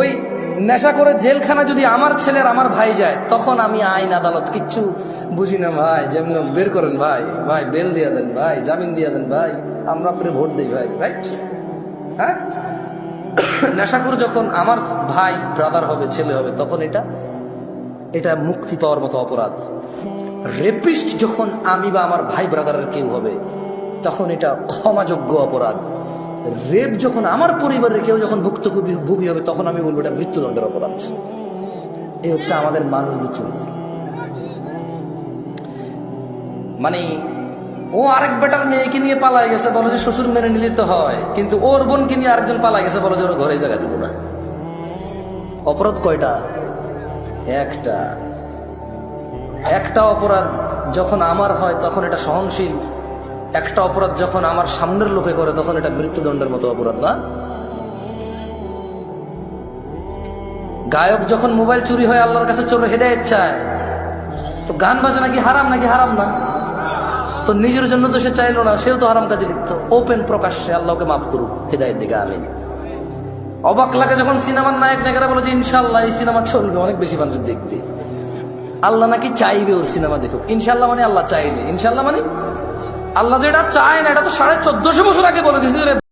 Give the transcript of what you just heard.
ওই নেশা করে জেলখানা যদি আমার ছেলের আমার ভাই যায়, তখন আমি আইন আদালত কিচ্ছু বুঝি না ভাই। যেমন বের করেন ভাই ভাই বেল দিয়া দেন ভাই, জামিন দিয়া দেন ভাই, আমরা আপনার ভোট দিই ভাই রাইট হ্যাঁ? নেশাখোর যখন আমার ভাই ব্রাদার হবে, ছেলে হবে, তখন এটা এটা মুক্তি পাওয়ার মতো অপরাধ। রেপিস্ট যখন আমি বা আমার ভাই ব্রাদারের কেউ হবে, তখন এটা ক্ষমাযোগ্য অপরাধ। রেপ যখন আমার পরিবারের কেউ যখন ভুক্তভোগী ভোগী হবে, তখন আমি বলব এটা মৃত্যুদণ্ডের অপরাধ। এই হচ্ছে আমাদের মানুষদের চরিত্র। মানে ও আরেক বেটার মেয়েকে নিয়ে পালাই গেছে, বলো যে শ্বশুর মেরে নিলে তো হয়, কিন্তু ওর বোনকে নিয়ে আরেকজন পালাই গেছে, বলো যে ওর ঘরে জায়গা দিব না। অপরাধ কয়টা? একটা। একটা অপরাধ যখন আমার হয়, তখন এটা সহনশীল একটা অপরাধ যখন আমার সামনের লোকে করে, তখন এটা মৃত্যুদণ্ডের মতো অপরাধ না? গায়ক যখন মোবাইল চুরি হয় আল্লাহর কাছে চোর হেদায়ত চায়, তো গান বাজনা কি হারাম নাকি হারাম না? তো নিজের জন্য তো সে চাইলো না, সেও তো হারাম কাজে লিপ্ত। ওপেন প্রকাশ্যে আল্লাহকে মাফ করুক, হেদায়ত দিকে আমিন। অবাক লাগে যখন সিনেমার নায়ক নায়িকারা বলে যে ইনশাল্লাহ এই সিনেমা চলবে, অনেক বেশি মানুষ দেখতে আল্লাহ নাকি চাইবে ওর সিনেমা দেখুক। ইনশাল্লাহ মানে আল্লাহ চাইলে। ইনশাল্লাহ মানে আল্লাহ যেটা চায় না এটা তো সাড়ে চোদ্দশো বছর আগে বলে দিয়েছে